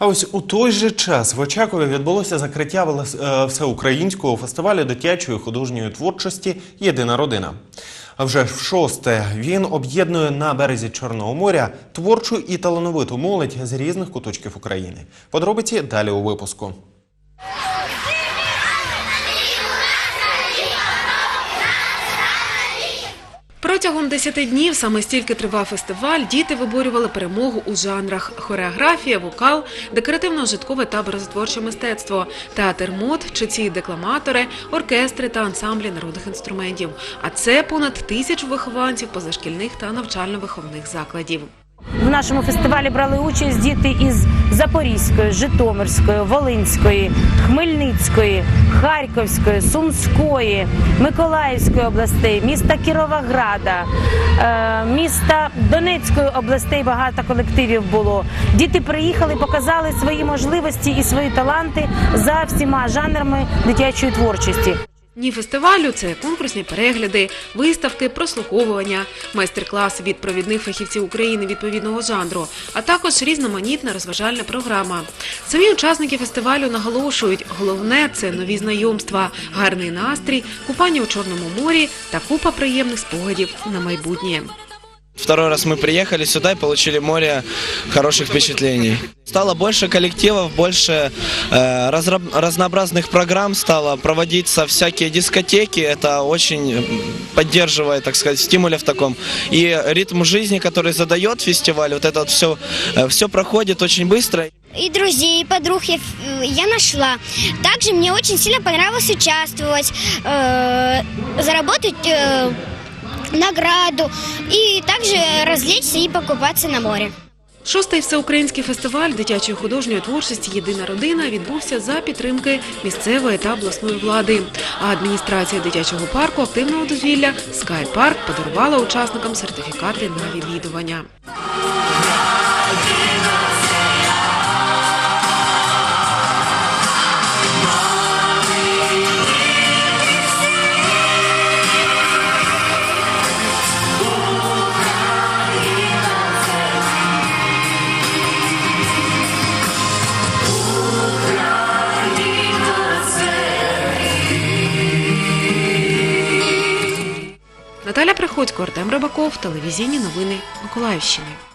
А ось у той же час в Очакові відбулося закриття е, всеукраїнського фестивалю дитячої художньої творчості Єдина родина. Вже в шосте він об'єднує на березі Чорного моря творчу і талановиту молодь з різних куточків України. Подробиці далі у випуску. Протягом 10 днів саме стільки тривав фестиваль. Діти виборювали перемогу у жанрах: хореографія, вокал, декоративно-житкове та образотворче мистецтво, театр мод, читці, декламатори, оркестри та ансамблі народних інструментів. А це понад тисячу вихованців позашкільних та навчально-виховних закладів. В нашому фестивалі брали участь діти із Запорізької, Житомирської, Волинської, Хмельницької, Харківської, Сумської, Миколаївської областей, міста Кіровограда, е, міста Донецької областей. Багато колективів було. Діти приїхали, показали свої можливості і свої таланти за всіма жанрами дитячої творчості. Дні фестивалю це конкурсні перегляди, виставки, прослуховування, майстер-класи від провідних фахівців України відповідного жанру, а також різноманітна розважальна програма. Самі учасники фестивалю наголошують, головне це нові знайомства, гарний настрій, купання у Чорному морі та купа приємних спогадів на майбутнє. Второй раз мы приехали сюда и получили море хороших впечатлений. Стало больше коллективов, больше э, разра- разнообразных программ стало проводиться всякие дискотеки. Это очень поддерживает, так сказать, стимуля в таком. И ритм жизни, который задает фестиваль, вот это вот все, все проходит очень быстро. и друзей, и подруг я, э, я нашла. Также мне очень сильно понравилось участвовать, э, заработать э, награду и также развлечься и покупаться на море. Шостий всеукраїнський фестиваль дитячої художньої творчості Єдина родина відбувся за підтримки місцевої та обласної влади. А адміністрація дитячого парку активного дозвілля Скай Парк подарувала учасникам сертифікати на відвідування. Наталя Приходько, Артем Рибаков, телевізійні новини Миколаївщини.